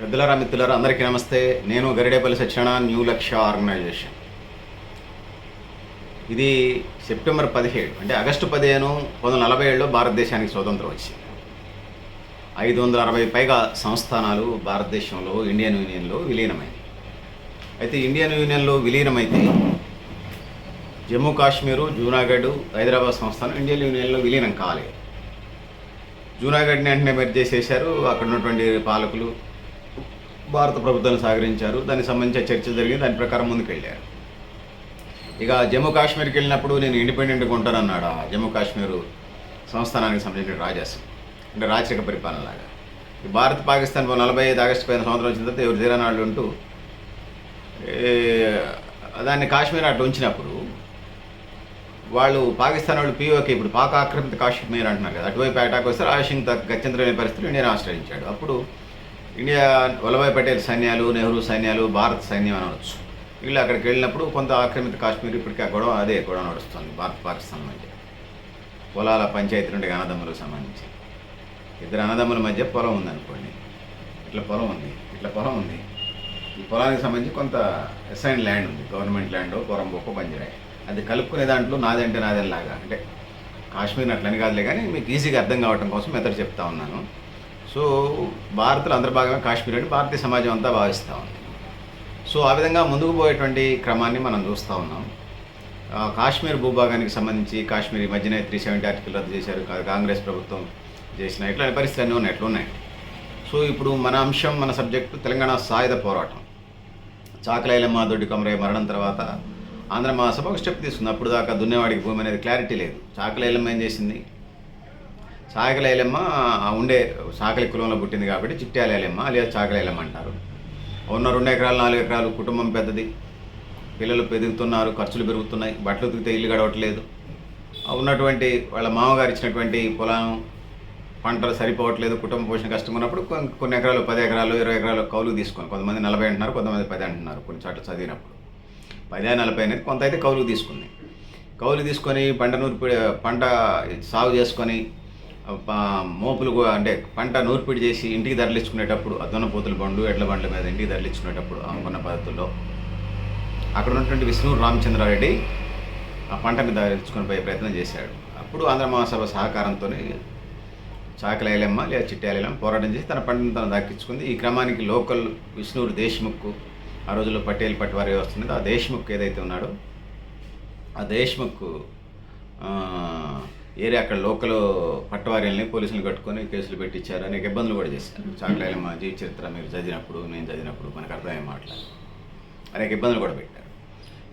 పెద్దలరా మిత్రులరా అందరికీ నమస్తే. నేను గరిడేపల్లి సత్యనారాయణ న్యూ లక్ష్య ఆర్గనైజేషన్. ఇది సెప్టెంబర్ పదిహేడు అంటే ఆగస్టు పదిహేను పంతొమ్మిది నలభై ఏడులో భారతదేశానికి స్వతంత్రం వచ్చింది. ఐదు వందల అరవై పైగా సంస్థానాలు భారతదేశంలో ఇండియన్ యూనియన్లో విలీనమైంది అయితే ఇండియన్ యూనియన్లో విలీనమైతే జమ్మూ కాశ్మీరు జూనాగఢ్ హైదరాబాద్ సంస్థానం ఇండియన్ యూనియన్లో విలీనం కాలేదు. జూనాగఢ్ని వెంటనే మెర్జ్ చేసేశారు. అక్కడ ఉన్నటువంటి పాలకులు భారత ప్రభుత్వాన్ని సహకరించారు. దానికి సంబంధించిన చర్చ జరిగింది. దాని ప్రకారం ముందుకెళ్ళారు. ఇక జమ్మూ కాశ్మీర్కి వెళ్ళినప్పుడు నేను ఇండిపెండెంట్గా ఉంటానన్నాడు ఆ జమ్మూ కాశ్మీర్ సంస్థానానికి సంబంధించిన రాజాస్. అంటే రాచరిక పరిపాలనలాగా ఈ భారత్ పాకిస్తాన్ నలభై ఐదు ఆగస్టు పైన సంవత్సరం వచ్చిన తర్వాత ఎవరు తీరనాళ్ళు ఉంటూ దాన్ని కాశ్మీర్ అటు ఉంచినప్పుడు వాళ్ళు పాకిస్తాన్ వాళ్ళు పీఓకే ఇప్పుడు పాక్ ఆక్రమిత కాశ్మీర్ అంటున్నారు కదా. అటువైపు అటాక్ వస్తే రాజసింగ్ గత్యంతరమైన పరిస్థితులు నేను ఆశ్రయించాడు. అప్పుడు ఇండియా వల్లభాయ్ పటేల్ సైన్యాలు నెహ్రూ సైన్యాలు భారత్ సైన్యం అనవచ్చు వీళ్ళు అక్కడికి వెళ్ళినప్పుడు కొంత ఆక్రమిత కాశ్మీర్ ఇప్పటికీ ఆ గొడవ అదే గొడవ నడుస్తుంది భారత్ పాకిస్తాన్ మధ్య. పొలాల పంచాయతీ నుండి అన్నదమ్ములకు సంబంధించి. ఇద్దరు అన్నదమ్ముల మధ్య పొలం ఉందనుకోండి. ఇట్లా పొలం ఉంది ఇట్లా పొలం ఉంది. ఈ పొలానికి సంబంధించి కొంత అసైన్ ల్యాండ్ ఉంది గవర్నమెంట్ ల్యాండ్ పొరం బొక్క బంజరాయి. అది కలుపుకునే దాంట్లో నాదంటే నాదెలాగా అంటే కాశ్మీర్ అట్లని కాదులే కానీ మీకు ఈజీగా అర్థం కావటం కోసం మెథడ్ చెప్తా ఉన్నాను. సో భారత్లో అంతర్భాగంగా కాశ్మీర్ అని భారతీయ సమాజం అంతా భావిస్తూ ఉంది. సో ఆ విధంగా ముందుకు పోయేటువంటి క్రమాన్ని మనం చూస్తూ ఉన్నాం. కాశ్మీర్ భూభాగానికి సంబంధించి కాశ్మీర్ ఈ మధ్యనే త్రీ సెవెంటీ ఆర్టికల్ రద్దు చేశారు. కాంగ్రెస్ ప్రభుత్వం చేసిన ఇట్లాంటి పరిస్థితులు అన్నీ ఉన్నాయి. ఎట్లున్నాయి సో ఇప్పుడు మన అంశం మన సబ్జెక్టు తెలంగాణ సాయుధ పోరాటం. చాకలైలమ్మ దొడ్డి కొమరయ్య మరణం తర్వాత ఆంధ్ర మహాసభ ఒక స్టెప్ తీసుకుంది. అప్పుడు దాకా దున్నేవాడికి భూమి అనేది క్లారిటీ లేదు. చాకలైలమ్మ ఏం చేసింది? చాకలేలమ్మ ఉండే చాకలి కులంలో పుట్టింది కాబట్టి చిట్టాలేలమ్మ లేదా చాకలేలమ్మ అంటారు. ఉన్న రెండు ఎకరాలు నాలుగు ఎకరాలు కుటుంబం పెద్దది. పిల్లలు పెరుగుతున్నారు ఖర్చులు పెరుగుతున్నాయి. బట్టలు ఉతికితే ఇల్లు గడవట్లేదు. ఉన్నటువంటి వాళ్ళ మామగారు ఇచ్చినటువంటి పొలం పంటలు సరిపోవట్లేదు కుటుంబ పోషణ కష్టం ఉన్నప్పుడు కొన్ని ఎకరాలు పది ఎకరాలు ఇరవై ఎకరాలు కౌలు తీసుకొని కొంతమంది నలభై అంటున్నారు కొంతమంది పది అంటున్నారు కొన్ని చోట్ల చదివినప్పుడు. పదే నలభై అనేది కొంత అయితే కౌలు తీసుకుంది. కౌలు తీసుకొని పంట నూర్పిడి పంట సాగు చేసుకొని మోపులు కూడా అంటే పంట నూర్పిడి చేసి ఇంటికి తరలించుకునేటప్పుడు అద్దన పోతుల బండ్లు ఎడ్ల బండ్ల మీద ఇంటికి తరలించుకునేటప్పుడు ఆ పద్ధతుల్లో అక్కడ ఉన్నటువంటి విష్ణు రామచంద్రారెడ్డి ఆ పంటని తరలించుకొని పోయే ప్రయత్నం చేశాడు. అప్పుడు ఆంధ్ర మహాసభ సహకారంతో చాకలేలమ్మ లేదా చిట్టాలమ్మ పోరాటం చేసి తన పంటను తను దక్కించుకుంది. ఈ క్రమానికి లోకల్ విష్ణువు దేశ్ముఖ్ ఆ రోజుల్లో పటేల్ పట్వారి వస్తుంది ఆ దేశ్ముఖ్ ఏదైతే ఉన్నాడో ఆ దేశ్ముఖ్ ఏరియా అక్కడ లోకల్ పట్టవారిని పోలీసులు కట్టుకొని కేసులు పెట్టించారు. అనేక ఇబ్బందులు కూడా చేశారు. చాకలైలమ్మ జీవిత చరిత్ర మీరు చదివినప్పుడు నేను చదివినప్పుడు మనకు అర్థమయ్యే మాటలు. అనేక ఇబ్బందులు కూడా పెట్టారు.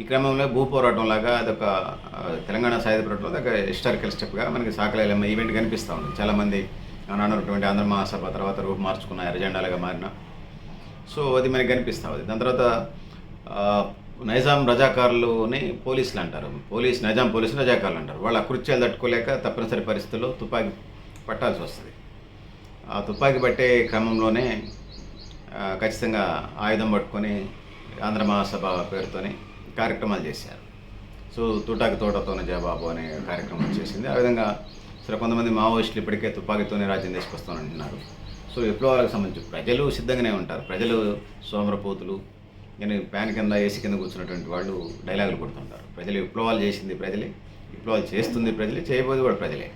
ఈ క్రమంలో భూ పోరాటం లాగా అదొక తెలంగాణ సాయుధ పోరాటంలో అదొక హిస్టారికల్ స్టెప్గా మనకి సాకలైలమ్మ ఈవెంట్ కనిపిస్తూ ఉంది. చాలామంది నాన్నటువంటి ఆంధ్ర మహాసభ తర్వాత రూపు మార్చుకున్న ఎర్రజెండాలుగా మారిన. సో అది మనకి కనిపిస్తూ ఉంది. దాని తర్వాత నైజాం రజాకారులుని పోలీసులు అంటారు. పోలీస్ నైజాం పోలీసులు రజాకారులు అంటారు. వాళ్ళ కృత్యాలు తట్టుకోలేక తప్పనిసరి పరిస్థితుల్లో తుపాకీ పట్టాల్సి వస్తుంది. ఆ తుపాకీ పట్టే క్రమంలోనే ఖచ్చితంగా ఆయుధం పట్టుకొని ఆంధ్ర మహాసభ పేరుతోని కార్యక్రమాలు చేశారు. సో తుటాకి తోటతోనే జయబాబు అనే కార్యక్రమం చేసింది. ఆ విధంగా సరే కొంతమంది మావోయిస్టులు ఇప్పటికే తుపాకీతోనే రాజ్యం తీసుకొస్తానంటున్నారు సో విప్లవాలకు సంబంధించి ప్రజలు సిద్ధంగానే ఉంటారు. ప్రజలు సోమరపోతులు కానీ ఫ్యాన్ కింద ఏసీ కింద కూర్చున్నటువంటి వాళ్ళు డైలాగులు కొడుతుంటారు. ప్రజలు విప్లవాలు చేసింది ప్రజలే విప్లవాలు చేస్తుంది ప్రజలే చేయబోదు కూడా ప్రజలే.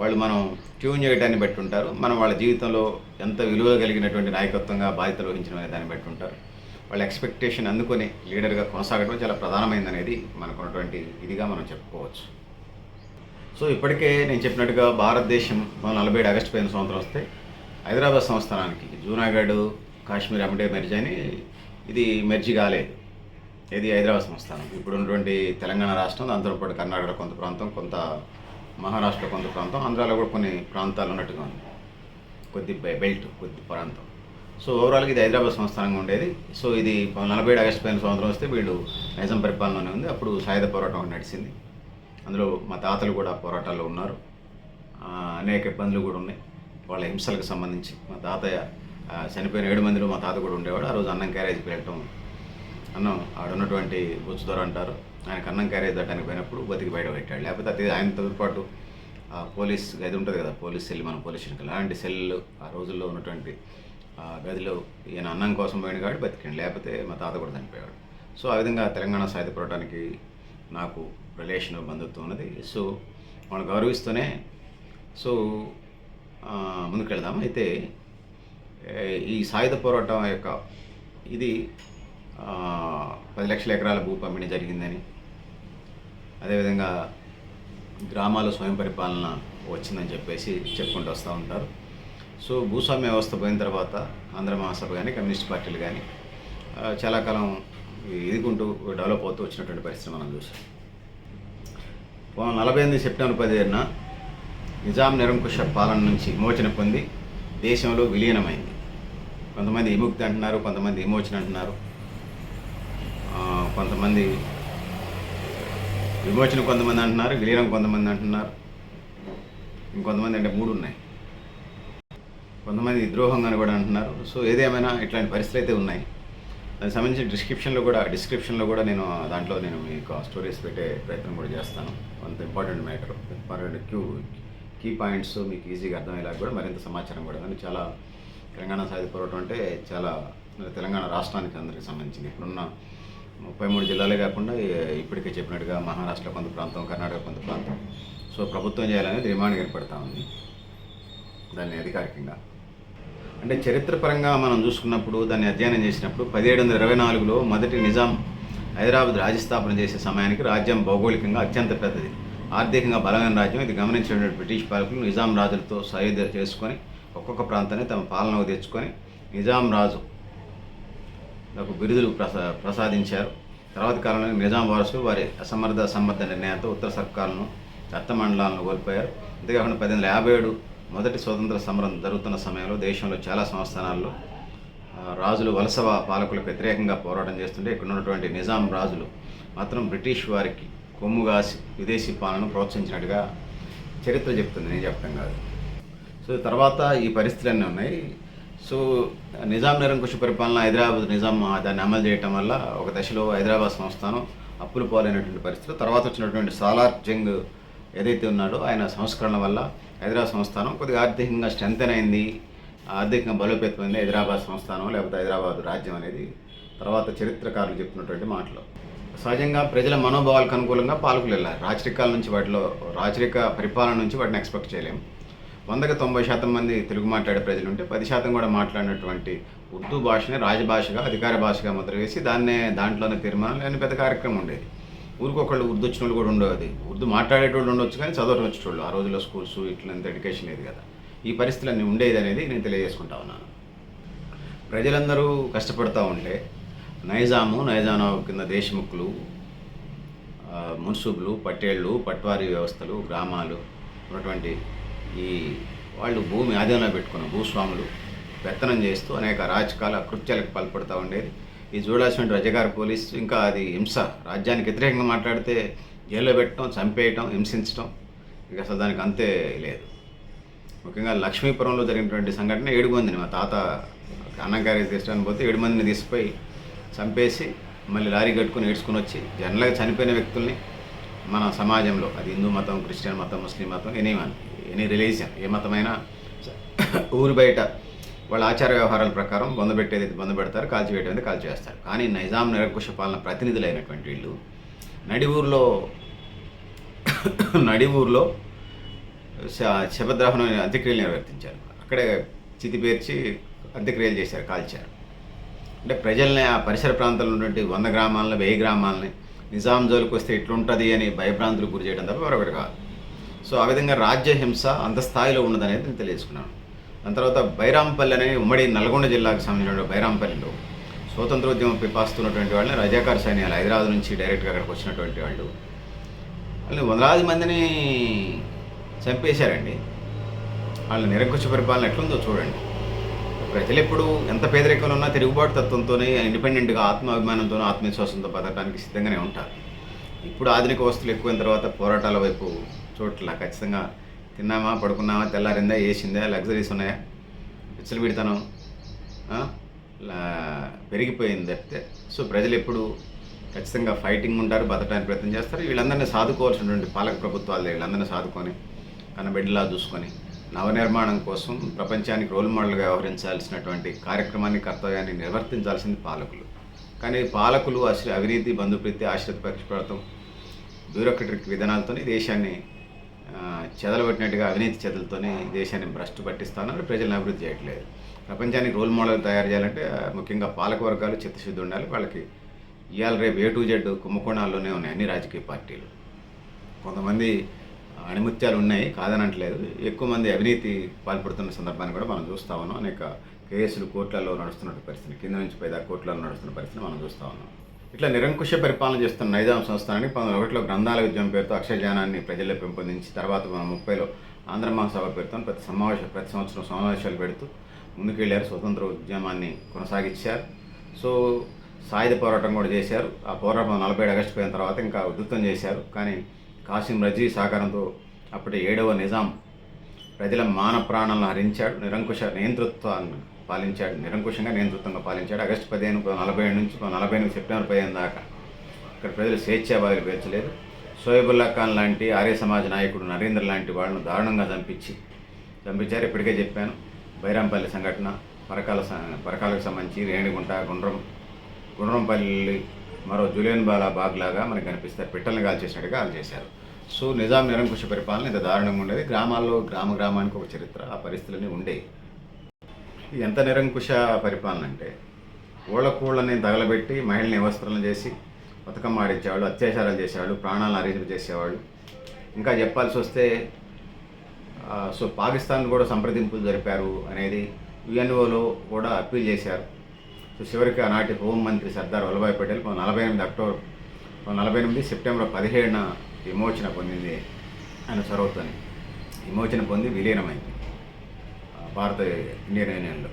వాళ్ళు మనం ట్యూన్ చేయడాన్ని బట్టి ఉంటారు మనం వాళ్ళ జీవితంలో ఎంత విలువ కలిగినటువంటి నాయకత్వంగా బాధ్యత వహించడం దాన్ని బట్టి ఉంటారు వాళ్ళ ఎక్స్పెక్టేషన్ అందుకొని లీడర్గా కొనసాగడం చాలా ప్రధానమైనది అనేది మనకున్నటువంటి ఇదిగా మనం చెప్పుకోవచ్చు. సో ఇప్పటికే నేను చెప్పినట్టుగా భారతదేశం మనం నలభై ఏడు ఆగస్టు పదిహేను సంవత్సరం వస్తే హైదరాబాద్ సంస్థానానికి జూనాగఢ్ కాశ్మీర్ అమ్మడే మెర్జ్ అని ఇది మెర్జి కాలేదు ఇది హైదరాబాద్ సంస్థానం. ఇప్పుడు ఉన్నటువంటి తెలంగాణ రాష్ట్రం దాంతో పాటు కర్ణాటక కొంత ప్రాంతం కొంత మహారాష్ట్ర కొంత ప్రాంతం ఆంధ్రాలో కూడా కొన్ని ప్రాంతాలు ఉన్నట్టుగా ఉంది. కొద్ది బె- బెల్ట్ కొద్ది ప్రాంతం. సో ఓవరాల్గా ఇది హైదరాబాద్ సంస్థానంగా ఉండేది. సో ఇది నలభై ఏడు ఆగస్టు పైన సంవత్సరం వస్తే వీళ్ళు నైజం పరిపాలనలోనే ఉంది. అప్పుడు సాయుధ పోరాటం నడిచింది. అందులో మా తాతలు కూడా పోరాటాల్లో ఉన్నారు. అనేక ఇబ్బందులు కూడా ఉన్నాయి. వాళ్ళ హింసలకు సంబంధించి మా తాతయ్య చనిపోయిన ఏడు మందిలో మా తాత కూడా ఉండేవాడు. ఆ రోజు అన్నం క్యారేజ్కి వెళ్ళటం అన్నం ఆడున్నటువంటి బుచ్చుదొర అంటారు. ఆయనకు అన్నం క్యారేజ్ దట్టడానికి పోయినప్పుడు బతికి బయట పెట్టాడు. లేకపోతే అది ఆయనతో పాటు ఆ పోలీస్ గది ఉంటుంది కదా పోలీస్ సెల్ మన పోలీస్ స్టేషన్కి అలాంటి సెల్ ఆ రోజుల్లో ఉన్నటువంటి ఆ గదిలో ఈయన అన్నం కోసం పోయిన కాబట్టి బతికండి. లేకపోతే మా తాత కూడా చనిపోయాడు సో ఆ విధంగా తెలంగాణ సాహిత్య పోరాటానికి నాకు రిలేషన్ బంధుత్వం ఉన్నది. సో వాళ్ళు గౌరవిస్తూనే సో ముందుకు వెళ్దాం అయితే ఈ సాయుధ పోరాటం యొక్క ఇది పది లక్షల ఎకరాల భూ పంపిణీ జరిగిందని. అదేవిధంగా గ్రామాలు స్వయం పరిపాలన వచ్చిందని చెప్పేసి చెప్పుకుంటూ వస్తూ ఉంటారు. సో భూస్వామ్య వ్యవస్థ పోయిన తర్వాత ఆంధ్ర మహాసభ కానీ కమ్యూనిస్ట్ పార్టీలు కానీ చాలా కాలం ఎదుగుంటూ డెవలప్ అవుతూ వచ్చినటువంటి పరిస్థితి మనం చూసాం. నలభై ఎనిమిది సెప్టెంబర్ పదిహేనున నిజాం నిరంకుశ పాలన నుంచి విమోచన పొంది దేశంలో విలీనమైంది. కొంతమంది విముక్తి అంటున్నారు కొంతమంది విమోచన అంటున్నారు. కొంతమంది విమోచన కొంతమంది అంటున్నారు విలీనం కొంతమంది అంటున్నారు. ఇంకొంతమంది అంటే మూడు ఉన్నాయి. కొంతమంది ద్రోహంగా అని కూడా అంటున్నారు. సో ఏదేమైనా ఇట్లాంటి పరిస్థితులు అయితే ఉన్నాయి. దానికి సంబంధించిన డిస్క్రిప్షన్లో కూడా డిస్క్రిప్షన్లో కూడా నేను దాంట్లో నేను మీకు స్టోరీస్ పెట్టే ప్రయత్నం కూడా చేస్తాను. కొంత ఇంపార్టెంట్ మ్యాటర్. ఇంపార్టెంట్ క్యూ కీ పాయింట్స్ మీకు ఈజీగా అర్థమయ్యేలా కూడా మరింత సమాచారం కూడా కానీ చాలా తెలంగాణ సాహిత్య పోరాటం అంటే చాలా తెలంగాణ రాష్ట్రానికి అందరికి సంబంధించింది. ఇప్పుడున్న ముప్పై మూడు జిల్లాలే కాకుండా ఇప్పటికే చెప్పినట్టుగా మహారాష్ట్ర కొంత ప్రాంతం కర్ణాటక కొంత ప్రాంతం. సో ప్రభుత్వం చేయాలనేది డిమాండ్ ఏర్పడతా ఉంది. దాన్ని అధికారికంగా. అంటే చరిత్రపరంగా మనం చూసుకున్నప్పుడు దాన్ని అధ్యయనం చేసినప్పుడు పదిహేడు వందల ఇరవై నాలుగులో మొదటి నిజాం హైదరాబాద్ రాజస్థాపన చేసే సమయానికి రాజ్యం భౌగోళికంగా అత్యంత పెద్దది. ఆర్థికంగా బలమైన రాజ్యం ఇది గమనించినటువంటి బ్రిటిష్ పాలకులు నిజాం రాజులతో సహాయ చేసుకొని ఒక్కొక్క ప్రాంతాన్ని తమ పాలనకు తెచ్చుకొని నిజాం రాజు నాకు బిరుదులు ప్రసా ప్రసాదించారు. తర్వాత కాలంలో నిజాం వారసులు వారి అసమర్థ అసమర్థ నిర్ణయాలతో ఉత్తర సర్కారులను దత్త మండలాలను కోల్పోయారు. అంతేకాకుండా పద్దెనిమిది వందల యాభై ఏడు మొదటి స్వతంత్ర సమరం జరుగుతున్న సమయంలో దేశంలో చాలా సంస్థానాల్లో రాజులు వలస పాలకులకు వ్యతిరేకంగా పోరాటం చేస్తుంటే ఇక్కడ ఉన్నటువంటి నిజాం రాజులు మాత్రం బ్రిటిష్ వారికి కొమ్ముగాసి విదేశీ పాలనను ప్రోత్సహించినట్టుగా చరిత్ర చెప్తుంది. నేను చెప్పడం కాదు. సో తర్వాత ఈ పరిస్థితులన్నీ ఉన్నాయి. సో నిజాం నిరంకుశ పరిపాలన హైదరాబాద్ నిజాం దాన్ని అమలు చేయటం వల్ల ఒక దశలో హైదరాబాద్ సంస్థానం అప్పులు పాలైనటువంటి పరిస్థితులు. తర్వాత వచ్చినటువంటి సాలార్ జంగ్ ఏదైతే ఉన్నాడో ఆయన సంస్కరణ వల్ల హైదరాబాద్ సంస్థానం కొద్దిగా ఆర్థికంగా స్ట్రెంగ్ అయింది. ఆర్థికంగా బలోపేతమైంది హైదరాబాద్ సంస్థానం లేకపోతే హైదరాబాద్ రాజ్యం అనేది. తర్వాత చరిత్రకారులు చెప్తున్నటువంటి మాటలు. సహజంగా ప్రజల మనోభావాలకు అనుకూలంగా పాలకులు వెళ్ళారు. రాచరికాల నుంచి వాటిలో రాచరిక పరిపాలన నుంచి వాటిని ఎక్స్పెక్ట్ చేయలేము వందకి తొంభై శాతం మంది తెలుగు మాట్లాడే ప్రజలు ఉంటే పది శాతం కూడా మాట్లాడినటువంటి ఉర్దూ భాషని రాజభాషగా అధికార భాషగా ముద్ర వేసి దాన్నే దాంట్లోనే తీర్మానం లేని పెద్ద కార్యక్రమం ఉండేది. ఊరికొకళ్ళు ఉర్దూ వచ్చిన వాళ్ళు కూడా ఉండేది. ఉర్దూ మాట్లాడేటోళ్ళు ఉండొచ్చు కానీ చదవటం వచ్చేటోళ్ళు. ఆ రోజుల్లో స్కూల్స్ ఇట్లంత ఎడ్యుకేషన్ లేదు కదా. ఈ పరిస్థితులన్నీ ఉండేది అనేది నేను తెలియజేసుకుంటా ఉన్నాను. ప్రజలందరూ కష్టపడుతూ ఉంటే నైజాము నైజాము కింద దేశముఖులు ఆ, పట్టేళ్ళు పట్వారీ వ్యవస్థలు గ్రామాలు ఉన్నటువంటి ఈ వాళ్ళు భూమి ఆధీనంలో పెట్టుకున్న భూస్వాములు పెత్తనం చేస్తూ అనేక రాజకాల కృత్యాలకు పాల్పడుతూ ఉండేది. ఈ చూడాల్సిన రజగార పోలీసు ఇంకా అది హింస. రాజ్యానికి వ్యతిరేకంగా మాట్లాడితే జైల్లో పెట్టడం చంపేయటం హింసించడం ఇక అసలు దానికి అంతే లేదు. ముఖ్యంగా లక్ష్మీపురంలో జరిగినటువంటి సంఘటన ఏడు మందిని మా తాత అన్నం క్యారేజ్ తీసుకోవడానికి పోతే ఏడు మందిని తీసిపోయి చంపేసి మళ్ళీ లారీ కట్టుకుని ఏడ్చుకుని వచ్చి జనరల్గా చనిపోయిన వ్యక్తుల్ని మన సమాజంలో అది హిందూ మతం క్రిస్టియన్ మతం ముస్లిం మతం ఎనీ వన్ ఎనీ రిలీజియన్ ఏ మతమైనా ఊరు బయట వాళ్ళ ఆచార వ్యవహారాల ప్రకారం బొంద పెట్టేది బొంద పెడతారు కాల్చివేయడం కాల్చి వేస్తారు. కానీ నైజాం నిరంకుశ పాలన ప్రతినిధులైనటువంటి వీళ్ళు నడి ఊర్లో నడి ఊర్లో శ- అంత్యక్రియలు నిర్వర్తించారు. అక్కడే చితి పేర్చి అంత్యక్రియలు చేశారు కాల్చారు. అంటే ప్రజల్ని ఆ పరిసర ప్రాంతాల్లో ఉన్నటువంటి వంద గ్రామాలని వెయ్యి గ్రామాలని నిజాం జోలికి వస్తే ఎట్లుంటుంది అని భయభ్రాంతులకు గురి చేయడం తప్ప మరొకటి కాదు. సో ఆ విధంగా రాజ్య హింస అంత స్థాయిలో ఉన్నదనేది నేను తెలియజేసుకున్నాను. దాని తర్వాత బైరాంపల్లి అనే ఉమ్మడి నల్గొండ జిల్లాకు సంబంధించిన బైరాంపల్లిలో స్వతంత్రోద్యమం పిపాస్తున్నటువంటి వాళ్ళని రజాకార సైన్యాలు హైదరాబాద్ నుంచి డైరెక్ట్గా అక్కడికి వచ్చినటువంటి వాళ్ళు. వాళ్ళు వందలాది మందిని చంపేశారండి. వాళ్ళ నిరంకుశ పరిపాలన ఎట్లుందో చూడండి. ప్రజలు ఎప్పుడు ఎంత పేదరికంలో ఉన్నా తిరుగుబాటు తత్వంతోనే ఇండిపెండెంట్గా ఆత్మాభిమానంతోనూ ఆత్మవిశ్వాసంతో బతకడానికి సిద్ధంగానే ఉంటారు. ఇప్పుడు ఆధునిక వస్తువులు ఎక్కువైన తర్వాత పోరాటాల వైపు చోట్ల ఖచ్చితంగా తిన్నామా పడుకున్నామా తెల్లారిందా వేసిందా లగ్జరీస్ ఉన్నాయా? పిచ్చలు పెడతాను పెరిగిపోయింది తప్పితే సో ప్రజలు ఎప్పుడు ఖచ్చితంగా ఫైటింగ్ ఉంటారు బతకడానికి ప్రయత్నం చేస్తారు. వీళ్ళందరినీ సాదుకోవాల్సినటువంటి పాలక ప్రభుత్వాలు వీళ్ళందరినీ సాదుకొని కన్నబిడ్డలా చూసుకొని నవనిర్మాణం కోసం ప్రపంచానికి రోల్ మోడల్గా వ్యవహరించాల్సినటువంటి కార్యక్రమాన్ని కర్తవ్యాన్ని నిర్వర్తించాల్సింది పాలకులు. కానీ పాలకులు అసలు అవినీతి బంధుప్రీతి ఆశ్రిత పక్షపాతం బ్యూరోక్రటిక్ విధానాలతోనే దేశాన్ని చెదలబెట్టినట్టుగా అవినీతి చెదలతోనే దేశాన్ని భ్రష్టు పట్టిస్తానని ప్రజలను అభివృద్ధి చేయట్లేదు. ప్రపంచానికి రోల్ మోడల్ తయారు చేయాలంటే ముఖ్యంగా పాలక వర్గాలు చిత్తశుద్ధి ఉండాలి. వాళ్ళకి ఇవాళ రేపు ఏ టు జెడ్ కుంభకోణాల్లోనే ఉన్నాయి అన్ని రాజకీయ పార్టీలు. కొంతమంది అణిముత్యాలు ఉన్నాయి కాదనట్లేదు. ఎక్కువ మంది అవినీతి పాల్పడుతున్న సందర్భాన్ని కూడా మనం చూస్తా ఉన్నాం. అనేక కేసులు కోట్లలో నడుస్తున్న పరిస్థితి కింద నుంచి పైదా కోట్లలో నడుస్తున్న పరిస్థితి మనం చూస్తా ఉన్నాం. ఇట్లా నిరంకుశ పరిపాలన చేస్తున్న నైజాం సంస్థానానికి పంతొమ్మిది ఒకటిలో గ్రంథాల ఉద్యమం పేరుతో అక్షరజ్ఞానాన్ని ప్రజల్లో పెంపొందించి తర్వాత మన ముప్పైలో ఆంధ్ర మహాసభ పేరుతో ప్రతి సమావేశం ప్రతి సంవత్సరం సమావేశాలు పెడుతూ ముందుకెళ్ళారు స్వతంత్ర ఉద్యమాన్ని కొనసాగించారు. సో సాయుధ పోరాటం కూడా చేశారు. ఆ పోరాటం నలభై ఏడు ఆగస్టు పోయిన తర్వాత ఇంకా ఉధృతం చేశారు. కానీ కాసిం రజీ సహకారంతో అప్పటి ఏడవ నిజాం. ప్రజల మాన ప్రాణాలను హరించాడు నిరంకుశ నియంతృత్వాన్ని పాలించాడు నిరంకుశంగా నియంతృత్వంగా పాలించాడు. ఆగస్టు పదిహేను నలభై ఏడు నుంచి నలభై ఎనిమిది సెప్టెంబర్ పదిహేను దాకా ఇక్కడ ప్రజలు స్వేచ్ఛావాదులు పేర్చలేదు. షోయబుల్లా ఖాన్ లాంటి ఆర్య సమాజ్ నాయకుడు నరేంద్ర లాంటి వాళ్ళను దారుణంగా చంపించి చంపించారు. ఇప్పటికే చెప్పాను బైరాంపల్లి సంఘటన పరకాల స- పరకాలకు సంబంధించి రేణిగుంట గుండ్రం గుండ్రంపల్లి మరో జులియన్ బాలా బాగ్ లాగా మనకు కనిపిస్తారు పిట్టల్ని కాల్ చేసినట్టుగా వాళ్ళు చేశారు. సో నిజాం నిరంకుశ పరిపాలన ఇంత దారుణంగా ఉండేది. గ్రామాల్లో గ్రామ గ్రామానికి ఒక చరిత్ర ఆ పరిస్థితులన్నీ ఉండేవి ఎంత నిరంకుశ పరిపాలన అంటే ఊళ్ళకూళ్ళని తగలబెట్టి మహిళల్ని వస్త్రాలను చేసి బతుకమ్మ ఆడించేవాళ్ళు అత్యాచారాలు చేసేవాళ్ళు ప్రాణాలను అరిజింపు చేసేవాళ్ళు. ఇంకా చెప్పాల్సి వస్తే సో పాకిస్తాన్ కూడా సంప్రదింపులు జరిపారు అనేది యుఎన్ఓలో కూడా అప్పీల్ చేశారు. సో చివరికి ఆనాటి హోంమంత్రి సర్దార్ వల్లభాయ్ పటేల్ నలభై ఎనిమిది అక్టోబర్ నలభై ఎనిమిది సెప్టెంబర్ పదిహేడున విమోచన పొందింది ఆయన చొరవతోని. విమోచన పొంది విలీనమైంది భారత ఇండియన్ యూనియన్లో.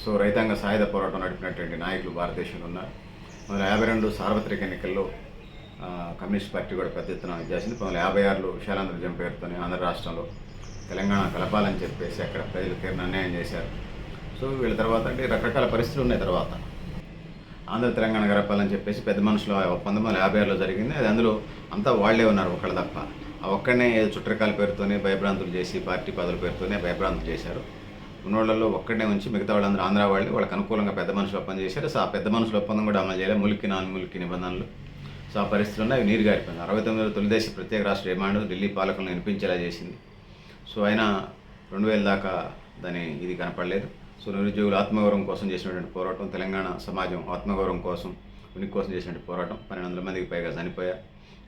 సో రైతాంగ సాయుధ పోరాటం నడిపినటువంటి నాయకులు భారతదేశంలో ఉన్నారు. పంతొమ్మిది యాభై రెండు సార్వత్రిక ఎన్నికల్లో కమ్యూనిస్ట్ పార్టీ కూడా పెద్ద ఎత్తున చేసింది. పంతొమ్మిది యాభై ఆరులో విశాలాంధ్ర విజయం పేరుతోనే ఆంధ్ర రాష్ట్రంలో తెలంగాణ కలపాలని చెప్పేసి అక్కడ ప్రజలు తీరిన అన్యాయం చేశారు. సో వీళ్ళ తర్వాత అంటే రకరకాల పరిస్థితులు ఉన్నాయి తర్వాత. ఆంధ్ర తెలంగాణ గడపాలని చెప్పేసి పెద్ద మనుషులు పంతొమ్మిది వందల యాభై ఆరులో జరిగింది. అది అందులో అంతా వాళ్ళే ఉన్నారు ఒకళ్ళు తప్ప. ఆ ఒక్కడనే చుట్టరకాల పేరుతోనే భయభ్రాంతులు చేసి పార్టీ పదవుల పేరుతోనే భయభ్రాంతులు చేశారు. ఉన్నోళ్ళలో ఒక్కడే ఉంచి మిగతా వాళ్ళందరూ ఆంధ్ర వాళ్ళు. వాళ్ళకి అనుకూలంగా పెద్ద మనుషులు ఒప్పందం చేశారు. సో ఆ పెద్ద మనుషుల ఒప్పందం కూడా అమలు చేయలేదు ములికి నాన్ ములికి నిబంధనలు. సో ఆ పరిస్థితులు ఉన్నాయి. నీరు గారిపోయింది అరవై తొమ్మిదిలో తొలిదేశ ప్రత్యేక రాష్ట్ర డిమాండ్ ఢిల్లీ పాలకులను వినిపించేలా చేసింది. సో అయినా రెండు వేల దాకా దాని ఇది కనపడలేదు. సో నిరుద్యోగులు ఆత్మగౌరవం కోసం చేసినటువంటి పోరాటం తెలంగాణ సమాజం ఆత్మగౌరవం కోసం ఉనికి కోసం చేసినటువంటి పోరాటం పన్నెండు వందల మందికి పైగా చనిపోయారు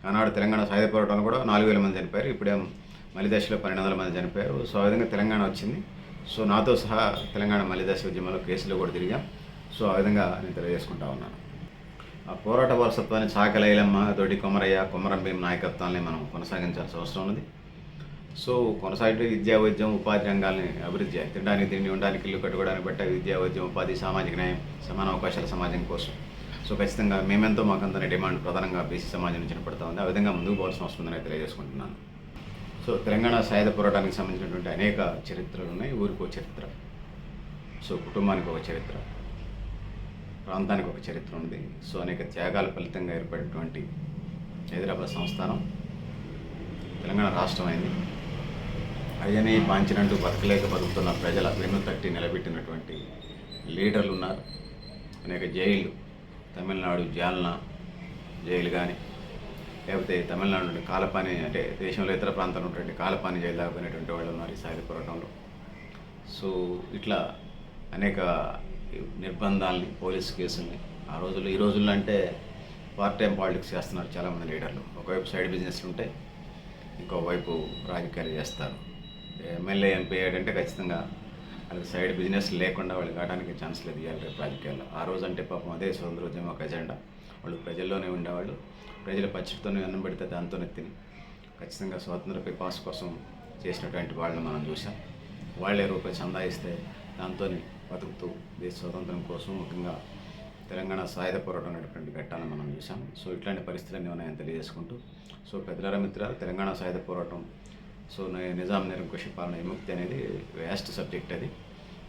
ఆనాడు తెలంగాణ సాయుధ పోరాటంలో కూడా నాలుగు వేల మంది చనిపోయారు. ఇప్పుడేం మలిదశలో పన్నెండు వందల మంది చనిపోయారు. సో ఆ విధంగా తెలంగాణ వచ్చింది. సో నాతో సహా తెలంగాణ మలిదశ ఉద్యమంలో కేసులు కూడా తిరిగాం. సో ఆ విధంగా నేను తెలియజేసుకుంటా ఉన్నాను. ఆ పోరాట వారసత్వాన్ని చాకలైలమ్మ దొడ్డి కొమరయ్య కొమరం భీం నాయకత్వాన్ని మనం కొనసాగించాల్సిన అవసరం ఉంది సో కొనసాగే విద్యా వైద్యం ఉపాధి రంగాల్ని అభివృద్ధి చేయాలి. తినడానికి తిండి ఉండడానికి ఇల్లు కట్టుకోవడానికి బట్ట విద్యా వైద్యం ఉపాధి సామాజిక న్యాయం సమాన అవకాశాల సమాజం కోసం. సో ఖచ్చితంగా మేమెంతో మాకంతనే డిమాండ్ ప్రధానంగా బీసీ సమాజం నుంచి పడుతూ ఉంది. ఆ విధంగా ముందుకు పోవాల్సిన అవసరం ఉందని తెలియజేసుకుంటున్నాను. సో తెలంగాణ సాయుధ పోరాటానికి సంబంధించినటువంటి అనేక చరిత్రలు ఉన్నాయి. ఊరికి ఒక చరిత్ర. సో కుటుంబానికి ఒక చరిత్ర. ప్రాంతానికి ఒక చరిత్ర ఉంది. సో అనేక త్యాగాల ఫలితంగా ఏర్పడినటువంటి హైదరాబాద్ సంస్థానం తెలంగాణ రాష్ట్రం అయింది అయ్యని పాంచినట్టు బతకలేక బతుకుతున్న ప్రజల వెన్ను తట్టి నిలబెట్టినటువంటి లీడర్లు ఉన్నారు. అనేక జైళ్ళు తమిళనాడు జాల్నా జైలు కానీ లేకపోతే తమిళనాడు నుండి కాలపాని అంటే దేశంలో ఇతర ప్రాంతాలు ఉన్నటువంటి కాలపాని జైలు దాకపోయినటువంటి వాళ్ళు ఉన్నారు ఈ సాయుధ పోరాటంలో. సో ఇట్లా అనేక నిర్బంధాలని పోలీస్ కేసుల్ని ఆ రోజుల్లో ఈ రోజుల్లో అంటే పార్ట్ టైం పాలిటిక్స్ చేస్తున్నారు చాలామంది లీడర్లు. ఒకవైపు సైడ్ బిజినెస్లు ఉంటాయి ఇంకోవైపు రాజకీయాలు చేస్తారు. ఎమ్మెల్యే ఎంపీ అయ్యాడంటే ఖచ్చితంగా వాళ్ళకి సైడ్ బిజినెస్ లేకుండా వాళ్ళు కావడానికి ఛాన్స్ లేదు ఇవాళ రేపు రాజకీయాల్లో. ఆ రోజు అంటే పాపం అదే స్వతంత్రోద్యమం ఒక ఎజెండా. వాళ్ళు ప్రజల్లోనే ఉండేవాళ్ళు. ప్రజల పచ్చితోనే అన్నం పెడితే దాంతోనే తిని ఖచ్చితంగా స్వాతంత్ర పిపాస్ కోసం చేసినటువంటి వాళ్ళని మనం చూసాం. వాళ్ళే రూపాయి చందాయిస్తే దాంతో బతుకుతూ దేశ స్వాతంత్రం కోసం ముఖ్యంగా తెలంగాణ సాయుధ పోరాటం అనేటువంటి ఘట్టాలను మనం చూసాం. సో ఇట్లాంటి పరిస్థితులన్నీ ఉన్నాయని తెలియజేసుకుంటూ సో పెద్దల మిత్రాలు తెలంగాణ సాయుధ పోరాటం సో నిజాం నిరంకుశ పాలన విముక్తి అనేది వేస్ట్ సబ్జెక్ట్ అది.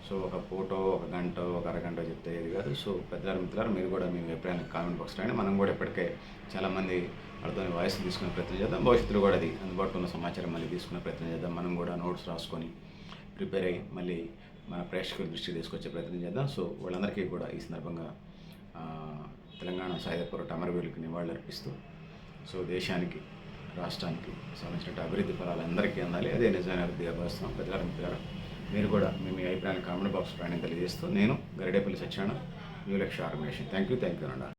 సో ఒక ఫోటో ఒక గంట ఒక అరగంట చెప్తే ఇది కాదు. సో పెద్దలార మిత్రులారు మీరు కూడా మీ ఎప్పుడైనా కామెంట్ బాక్స్ రాయండి. మనం కూడా ఇప్పటికే చాలామంది వాళ్ళతో వాయిస్ తీసుకునే ప్రయత్నం చేద్దాం. భవిష్యత్తులో కూడా అది అందుబాటులో ఉన్న సమాచారం మళ్ళీ తీసుకునే ప్రయత్నం చేద్దాం. మనం కూడా నోట్స్ రాసుకొని ప్రిపేర్ అయ్యి మళ్ళీ మన ప్రేక్షకుల దృష్టికి తీసుకొచ్చే ప్రయత్నం చేద్దాం. సో వాళ్ళందరికీ కూడా ఈ సందర్భంగా తెలంగాణ సాయుధ పోరాట అమరవీరులకు నివాళులర్పిస్తూ సో దేశానికి రాష్ట్రానికి సంబంధించిన అభివృద్ధి ఫలాలు అందరికీ అందాలి. అదే నిజమైన అభివృద్ధిగా భావిస్తున్నాం పెద్దగారు గారు మీరు కూడా మీ మీ అభిప్రాయాన్ని కామెంట్ బాక్స్ ప్రయాణం తెలియజేస్తూ నేను Garidepalli సత్యాన new Lakshya organisation. Thank you thank you అండి